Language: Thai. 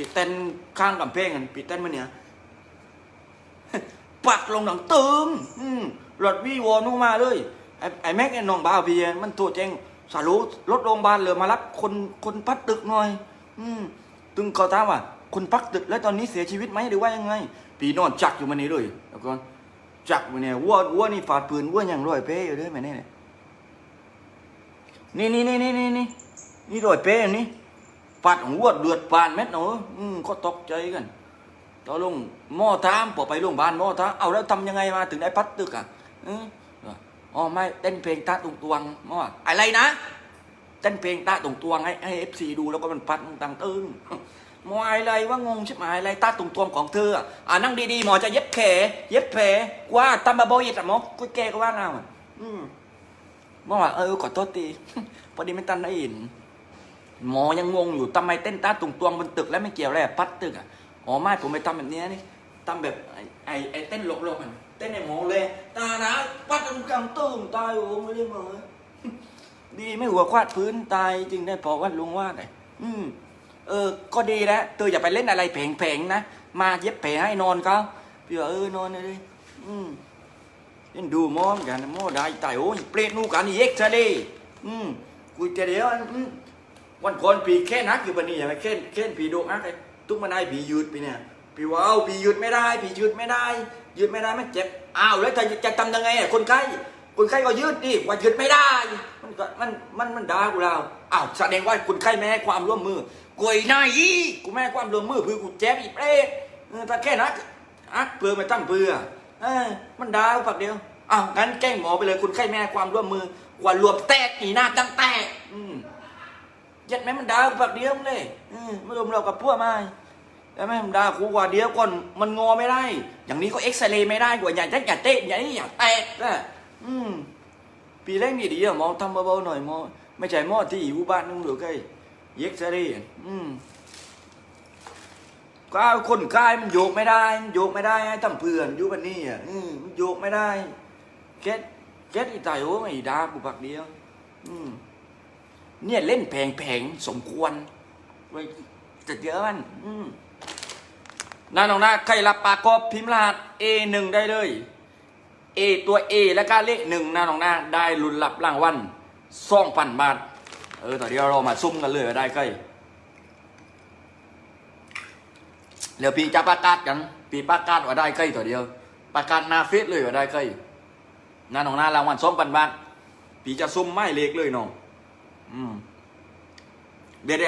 ติดเต้นข้างกำแพงกันปิดเต้นมาเนี่ยปักลงหนังตึงอืมรถวีวอนุ่มาเลยไอ้ไอแม็กไอ้น้องบ้าวพี่มันตัวแจ้งสารุรถโรงพยาบาลเลยมารับคนคนพักตึกหน่อย อืมตึงเขาถามว่า คนพักตึกแล้วตอนนี้เสียชีวิตไหมหรือว่ายังไงพี่นอนจักอยู่มันนี่เลยแล้วก็จักอยู่เนี่ยวัววัวนี่ฝาดปืนวัวอย่างร้อยเป้อยู่ด้วยไหมเนี่ยนี่นี่นี่นี่นี่นี่นี่ร้อยเป้อัน นี่ฝาดของวัวเดือดปานเม็ดเนาะอืมก็ตกใจกันตอนลงหม้อท้ามพอไปโรงพยาบาลหม้อท้ามเอาแล้วทำยังไงมาถึงได้พัดตึกอะอ๋อไม่เต้นเพลงตาตุงตวงหม้ออะไรนะเต้นเพลงตาตุงตวงให้ให้เอฟซีดูแล้วก็มันพัดตังตึงหมออะไรว่างงใช่ไหมอะไรตาตุงตวงของเธออ่านั่งดีๆหมอจะเย็บแผลเย็บแผลว่าตามบาโบยิดอะหมอกุ้ยแกก็ว่าเงาอืมหมอว่าเออขอโทษทีพอดีไม่ตันได้ยิน หมอยังงงอยู่ทำไมเต้นตาตุงตวงบนตึกแล้วไม่เกี่ยวอะไรกับพัดตึกอะอ๋อไม่ผมไปทำแบบนี้นี่ทำแบบไอ้ไอ้เต้นหลบๆมันเต้นในหมอเลยตาหนาปัดตรงกลางตึ้งตายโอ้ไม่ได้หมอดีไม่หัวควาดพื้นตายจึงได้พอวัดลุงว่าไงอืมเออ ก็ดีแล้วเธออย่าไปเล่นอะไรแผงๆนะ มาเย็บแผลให้นอนเขาพี่ว่าเออนอนเลยอืมเล่นดูมอมกันมอได้ตายโอ้ยเปรตนู่กันนี่เอ็กซะเลยอืมกูจะเดี๋ยวอืม วันก่อนปีแค่นักอยู่ปะนี่อย่าไปแค่แค่ปีโดกนักเลยทุกมันได้ผียืดไปเนี่ยพี่ว่าเอาผียืดไม่ได้ผียืดไม่ได้ ยืดไม่ได้มันเจ็บอ้าวแล้วจะจะทำยังไงอะคนไข้คนไข้ก็ยืดดิว่ายืดไม่ได้ มันก็มันมันมันด่ากูแล้วอ้าวแสดงว่าคนไข้ไม่ความร่วมมือกูไอ้นายอีกูไม่ความร่วมมือเพื่อกูเจ็บอีเปรตเออแต่แค่นั้นอะเปลือไม่ตั้งเปลือเออมันด่ากูฝักเดียวอ้าวงั้นแกล้งหมอไปเลยคนไข้ไม่ความร่วมมือกว่า รวมแตกหนีหน้าตั้งแตกอืม ยัดแม่มันด่ากูปากเดียวเลยเออไม่รวมเรากับพวกไม่แต่แม่มันด่ากูกว่าเดียวก่อนมันงอไม่ได้ อย่างนี้ก็เอ็กซเรย์ไม่ได้กว่าอย่ายัดอย่าเตะอย่านี่อย่าแตกนะอืมปีแรกนี่ดีอะหมอทำเบาๆหน่อยหมอไม่ใช่หมอที่อยู่บ้านนึงหรือไงเอ็กซเรย์อืมก็คนกายมันโยกไม่ได้มันโยกไม่ได้ให้ทำเพื่อนอยู่บ้านนี่อะอืมมันโยกไม่ได้เก็ตเก็ตอีตายโอ้ไม่ด่ากูปากเดียว อืม เนี่ยเล่นแพงๆสมควรไว้จะเยอะมันอืมน้าน้องนาใครรับปากกอบพิมพ์รหัส A หนึ่งได้เลย A ตัว A แล้วก็เลขหนึ่งน้าน้องนาได้ลุ้นรับรางวัลสองพันบาท เออตอนเดียวเรามาซุ่มกันเลยว่าได้ใกล้เดี๋ยวพี่จะประกาศกันพี่ประกาศว่าได้ใกล้ตัวเดียว ประกาศนาเฟซเลยว่าได้ใกล้น้าน้องนารางวัลสองพันบาทพี่จะซุ่มไม่เล็กเลยน้อง อืมเดี๋ยวเ